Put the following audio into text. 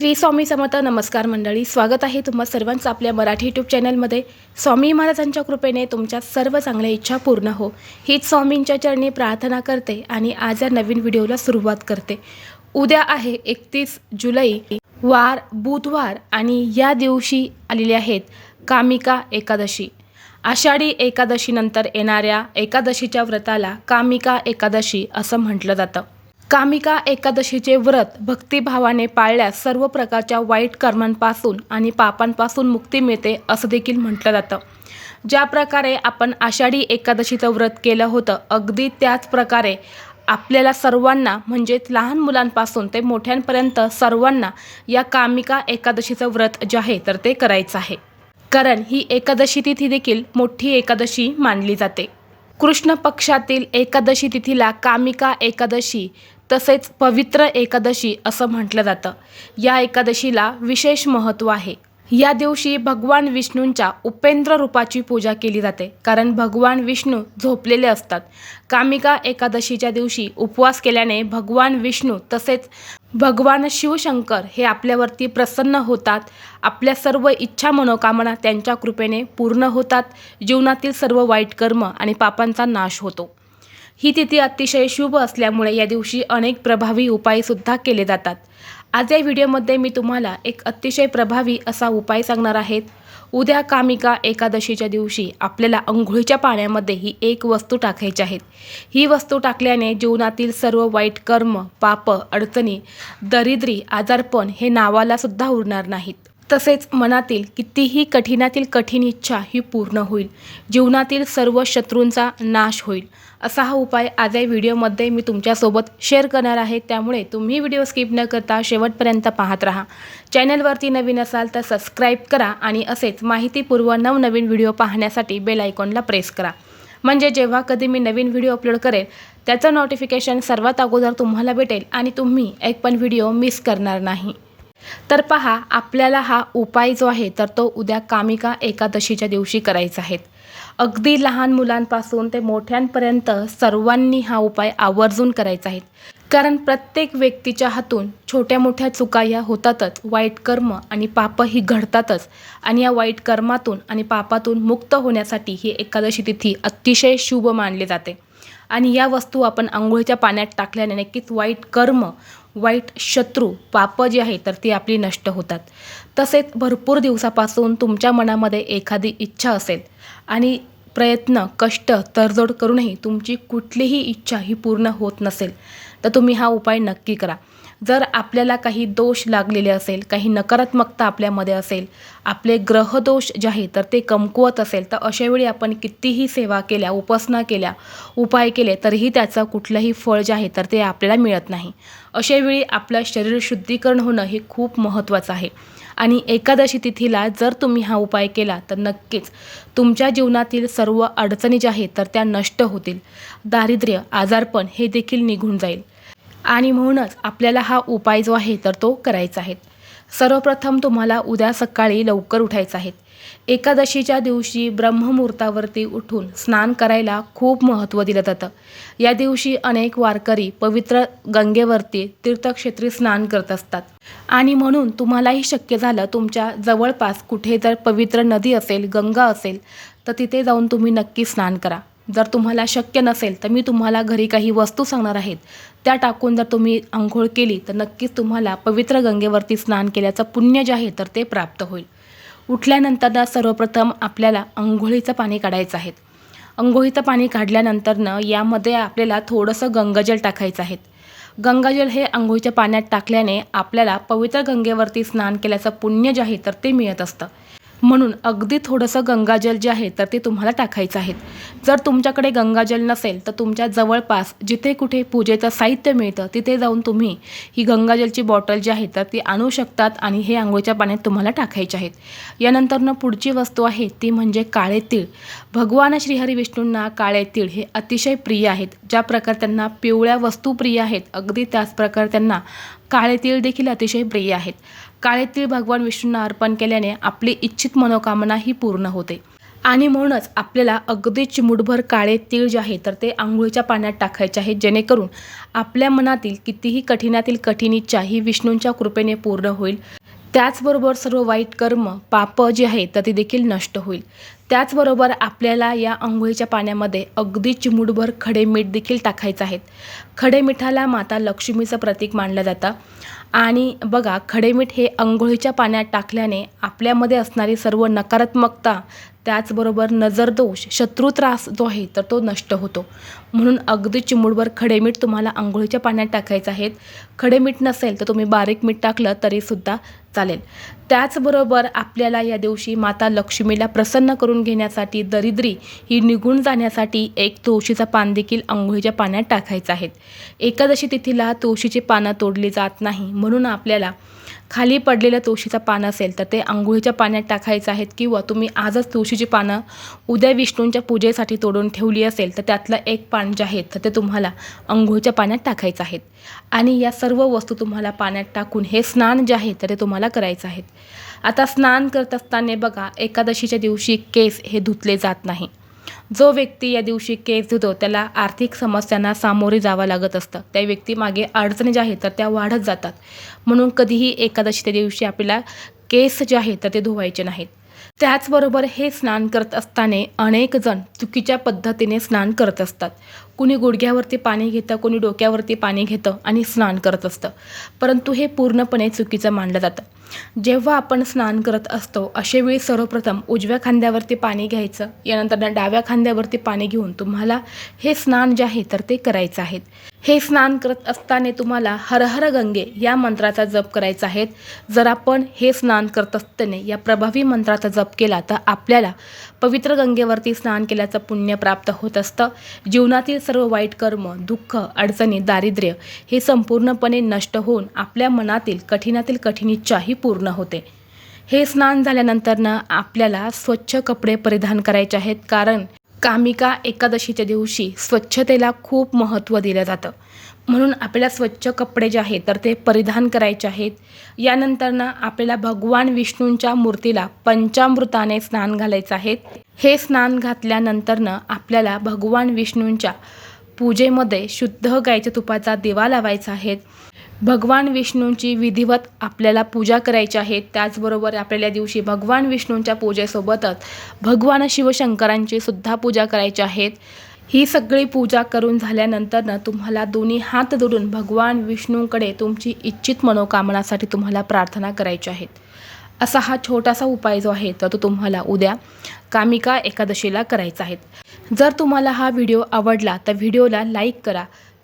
श्री स्वामी समर्थ नमस्कार मंडळी स्वागत आहे तुम्हा सर्वांचं आपल्या मराठी यूट्यूब चॅनलमध्ये स्वामी महाराजांच्या कृपेने तुमच्या सर्व चांगल्या इच्छा पूर्ण हो. हीच स्वामींच्या चरणी प्रार्थना करते आणि आज या नवीन व्हिडिओला सुरुवात करते. उद्या आहे एकतीस जुलै वार बुधवार आणि या दिवशी आलेले आहेत कामिका एकादशी. आषाढी एकादशीनंतर येणाऱ्या एकादशीच्या व्रताला कामिका एकादशी असं म्हटलं जातं. कामिका एकादशीचे व्रत भक्तिभावाने पाळल्यास सर्व प्रकारच्या वाईट कर्मांपासून आणि पापांपासून मुक्ती मिळते असं देखील म्हटलं जातं. ज्या प्रकारे आपण आषाढी एकादशीचं व्रत केलं होतं अगदी त्याच प्रकारे आपल्याला सर्वांना म्हणजेच लहान मुलांपासून ते मोठ्यांपर्यंत सर्वांना या कामिका एकादशीचं व्रत जे आहे तर ते करायचं आहे. कारण ही एकादशी तिथी देखील मोठी एकादशी मानली जाते. कृष्ण पक्षातील एकादशी तिथीला कामिका एकादशी तसेच पवित्र एकादशी असं म्हटलं जातं. या एकादशीला विशेष महत्त्व आहे. या दिवशी भगवान विष्णूंच्या उपेंद्र रूपाची पूजा केली जाते कारण भगवान विष्णू झोपलेले असतात. कामिका एकादशीच्या दिवशी उपवास केल्याने भगवान विष्णू तसेच भगवान शिवशंकर हे आपल्यावरती प्रसन्न होतात. आपल्या सर्व इच्छा मनोकामना त्यांच्या कृपेने पूर्ण होतात. जीवनातील सर्व वाईट कर्म आणि पापांचा नाश होतो. ही तिथी अतिशय शुभ असल्यामुळे या दिवशी अनेक प्रभावी उपायसुद्धा केले जातात. आज या व्हिडिओमध्ये मी तुम्हाला एक अतिशय प्रभावी असा उपाय सांगणार आहेत उद्या कामिका एकादशीच्या दिवशी आपल्याला अंघोळीच्या पाण्यामध्ये ही एक वस्तू टाकायची आहेत ही वस्तू टाकल्याने जीवनातील सर्व वाईट कर्म पाप अडचणी दरिद्री आजारपण हे नावालासुद्धा उरणार नाहीत. तसेच मनातील कितीही कठीणातील कठीण इच्छा ही पूर्ण होईल. जीवनातील सर्व शत्रूंचा नाश होईल. असा हा उपाय आज या व्हिडिओमध्ये मी तुमच्यासोबत शेअर करणार आहे. त्यामुळे तुम्ही व्हिडिओ स्किप न करता शेवटपर्यंत पाहत राहा. चॅनलवरती नवीन असाल तर सबस्क्राईब करा आणि असेच माहितीपूर्व नवनवीन व्हिडिओ पाहण्यासाठी बेल आयकॉनला प्रेस करा. म्हणजे जेव्हा कधी मी नवीन व्हिडिओ अपलोड करेल त्याचं नोटिफिकेशन सर्वात अगोदर तुम्हाला भेटेल आणि तुम्ही एक पण व्हिडिओ मिस करणार नाही. तर पहा आपल्याला हा उपाय जो आहे तर तो उद्या कामिका एकादशीच्या दिवशी करायचा आहे. अगदी लहान मुलांपासून ते मोठ्यांपर्यंत सर्वांनी हा उपाय आवर्जून करायचा आहे. कारण प्रत्येक व्यक्तीच्या हातून छोट्या मोठ्या चुका या होतातच. वाईट कर्म आणि पाप ही घडतातच. आणि या वाईट कर्मातून आणि पापातून मुक्त होण्यासाठी ही एकादशी तिथी अतिशय शुभ मानली जाते. आणि या वस्तू आपण आंघोळीच्या पाण्यात टाकल्याने नक्कीच वाईट कर्म वाईट शत्रू पाप जी आहे तर ती आपली नष्ट होतात. तसेच भरपूर दिवसापासून तुमच्या मनामध्ये एखादी इच्छा असेल आणि प्रयत्न कष्ट तडजोड करूनही तुमची कुठलीही इच्छा ही पूर्ण होत नसेल तर तुम्ही हा उपाय नक्की करा. जर आपल्याला काही दोष लागलेले असेल काही नकारात्मकता आपल्यामध्ये असेल आपले ग्रहदोष जे आहे तर ते कमकुवत असेल तर अशावेळी आपण कितीही सेवा केल्या उपासना केल्या उपाय केले तरीही त्याचं कुठलंही फळ जे आहे तर ते आपल्याला मिळत नाही. अशावेळी आपलं शरीर शुद्धीकरण होणं हे खूप महत्त्वाचं आहे. आणि एकादशी तिथीला जर तुम्ही हा उपाय केला तर नक्कीच तुमच्या जीवनातील सर्व अडचणी ज्या आहेत तर त्या नष्ट होतील. दारिद्र्य आजारपण हे देखील निघून जाईल. आणि म्हणूनच आपल्याला हा उपाय जो आहे तर तो करायचा आहे. सर्वप्रथम तुम्हाला उद्या सकाळी लवकर उठायचं आहे. एकादशीच्या दिवशी ब्रह्ममुहूर्तावरती उठून स्नान करायला खूप महत्त्व दिलं जातं. या दिवशी अनेक वारकरी पवित्र गंगेवरती तीर्थक्षेत्री स्नान करत असतात. आणि म्हणून तुम्हालाही शक्य झालं तुमच्या जवळपास कुठे जर पवित्र नदी असेल गंगा असेल तर तिथे जाऊन तुम्ही नक्की स्नान करा. जर तुम्हाला शक्य नसेल तर मी तुम्हाला घरी काही वस्तू सांगणार आहेत. त्या टाकून जर तुम्ही आंघोळ केली तर नक्कीच तुम्हाला पवित्र गंगेवरती स्नान केल्याचं पुण्य जे आहे तर ते प्राप्त होईल. उठल्यानंतर सर्वप्रथम आपल्याला आंघोळीचं पाणी काढायचं आहे. अंघोळीचं पाणी काढल्यानंतरनं यामध्ये आपल्याला थोडंसं गंगाजल टाकायचं आहे. गंगाजल हे आंघोळीच्या पाण्यात टाकल्याने आपल्याला पवित्र गंगेवरती स्नान केल्याचं पुण्य जे आहे तर ते मिळत असतं. म्हणून अगदी थोडंसं गंगाजल जे आहे तर ते तुम्हाला टाकायचं आहे. जर तुमच्याकडे गंगाजल नसेल तर तुमच्या जवळपास जिथे कुठे पूजेचं साहित्य मिळतं तिथे जाऊन तुम्ही ही गंगाजलची बॉटल जी आहे तर ती आणू शकतात आणि हे आंघोळीच्या पाण्यात तुम्हाला टाकायचे आहेत. यानंतरनं पुढची वस्तू आहे ती म्हणजे काळे तीळ. भगवान श्रीहरी विष्णूंना काळे तीळ हे अतिशय प्रिय आहेत. ज्या प्रकार त्यांना पिवळ्या वस्तू प्रिय आहेत अगदी त्याच प्रकार त्यांना काळे तीळ देखील अतिशय प्रिय आहेत. काळे तीळ भगवान विष्णूंना अर्पण केल्याने आपली इच्छित मनोकामना ही पूर्ण होते. आणि म्हणूनच आपल्याला अगदी चिमूटभर काळे तीळ जे आहे तर ते आंघोळीच्या पाण्यात टाकायचे आहेत जेणेकरून आपल्या मनातील कितीही कठीणातील कठीण इच्छा ही विष्णूंच्या कृपेने पूर्ण होईल. त्याचबरोबर सर्व वाईट कर्म पाप जे आहे तर ते देखील नष्ट होईल. त्याचबरोबर आपल्याला या आंघोळीच्या पाण्यामध्ये अगदी चिमुटभर खडे मीठ देखील टाकायचं आहेत. खडे मिठाला माता लक्ष्मीचं प्रतीक मानलं जातं. आणि बघा खडे मीठ हे आंघोळीच्या पाण्यात टाकल्याने आपल्यामध्ये असणारी सर्व नकारात्मकता त्याचबरोबर नजरदोष शत्रू त्रास जो आहे तर तो नष्ट होतो. म्हणून अगदी चिमूटभर खडे मीठ तुम्हाला आंघोळीच्या पाण्यात टाकायचं आहेत. खडे मीठ नसेल तर तुम्ही बारीक मीठ टाकलं तरीसुद्धा चालेल. त्याचबरोबर आपल्याला या दिवशी माता लक्ष्मीला प्रसन्न करून घेण्यासाठी दरिद्री ही निघून जाण्यासाठी एक तुळशीचा पान देखील आंघोळीच्या पाण्यात टाकायचं आहेत. एकादशी तिथीला तुळशीची पानं तोडली जात नाही. म्हणून आपल्याला खाली पडलेलं तुळशीचं पान असेल तर ते आंघोळीच्या पाण्यात टाकायचं आहेत किंवा तुम्ही आजच तुळशीची पानं उद्या विष्णूंच्या पूजेसाठी तोडून ठेवली असेल तर त्यातलं एक पान जे आहे तर ते तुम्हाला आंघोळीच्या पाण्यात टाकायचं आहेत. आणि या सर्व वस्तू तुम्हाला पाण्यात टाकून हे स्नान जे आहे तर ते तुम्हाला करायचं आहेत. आता स्नान करत असताना बघा एकादशीच्या दिवशी केस हे धुतले जात नाही. जो व्यक्ती या दिवशी केस धुतो त्याला आर्थिक समस्यांना सामोरे जावं लागत असतं. त्या व्यक्तीमागे अडचणी ज्या आहेत तर त्या वाढत जातात. म्हणून कधीही एकादशी त्या दिवशी आपल्याला केस जे आहेत तर ते धुवायचे नाहीत. त्याचबरोबर हे स्नान करत असताना अनेक जण चुकीच्या पद्धतीने स्नान करत असतात. कुणी गुडघ्यावरती पाणी घेतं कुणी डोक्यावरती पाणी घेतं आणि स्नान करत असतं. परंतु हे पूर्णपणे चुकीचं मानलं जातं. जेव्हा आपण स्नान करत असतो अशावेळी सर्वप्रथम उजव्या खांद्यावरती पाणी घ्यायचं यानंतर डाव्या खांद्यावरती पाणी घेऊन तुम्हाला हे स्नान जे आहे तर ते करायचं आहे. हे स्नान करत असताना तुम्हाला हर हर गंगे या मंत्राचा जप करायचा आहे. जर आपण हे स्नान करत असताना या प्रभावी मंत्राचा जप केला तर आपल्याला पवित्र गंगेवरती स्नान केल्याचं पुण्य प्राप्त होत असतं. जीवनातील सर्व वाईट कर्म दुःख अडचणी दारिद्र्य हे संपूर्णपणे नष्ट होऊन आपल्या मनातील कठीणातील कठीण इच्छाही पूर्ण होते. हे स्नान झाल्यानंतरनं आपल्याला स्वच्छ कपडे परिधान करायचे आहेत. कारण कामिका एकादशीच्या दिवशी स्वच्छतेला खूप महत्त्व दिलं जातं. म्हणून आपल्याला स्वच्छ कपडे जे आहेत तर ते परिधान करायचे आहेत. यानंतरनं आपल्याला भगवान विष्णूंच्या मूर्तीला पंचामृताने स्नान घालायचं आहे. हे स्नान घातल्यानंतरनं आपल्याला भगवान विष्णूंच्या पूजेमध्ये शुद्ध गायच्या तुपाचा दिवा लावायचा आहे. भगवान विष्णूंची विधिवत आपल्याला पूजा करायची आहे त्याचबरोबर आपल्याला दिवशी भगवान विष्णूंच्या पूजेसोबतच भगवान शिवशंकरांची सुद्धा पूजा करायची आहेत ही सगळी पूजा करून झाल्यानंतरनं तुम्हाला दोन्ही हात जोडून भगवान विष्णूंकडे तुमची इच्छित मनोकामनासाठी तुम्हाला प्रार्थना करायची आहेत असा हा छोटासा उपाय जो आहे तर तो तुम्हाला उद्या कामिका एकादशीला करायचा आहे. जर तुम्हाला हा व्हिडिओ आवडला तर व्हिडिओला लाईक करा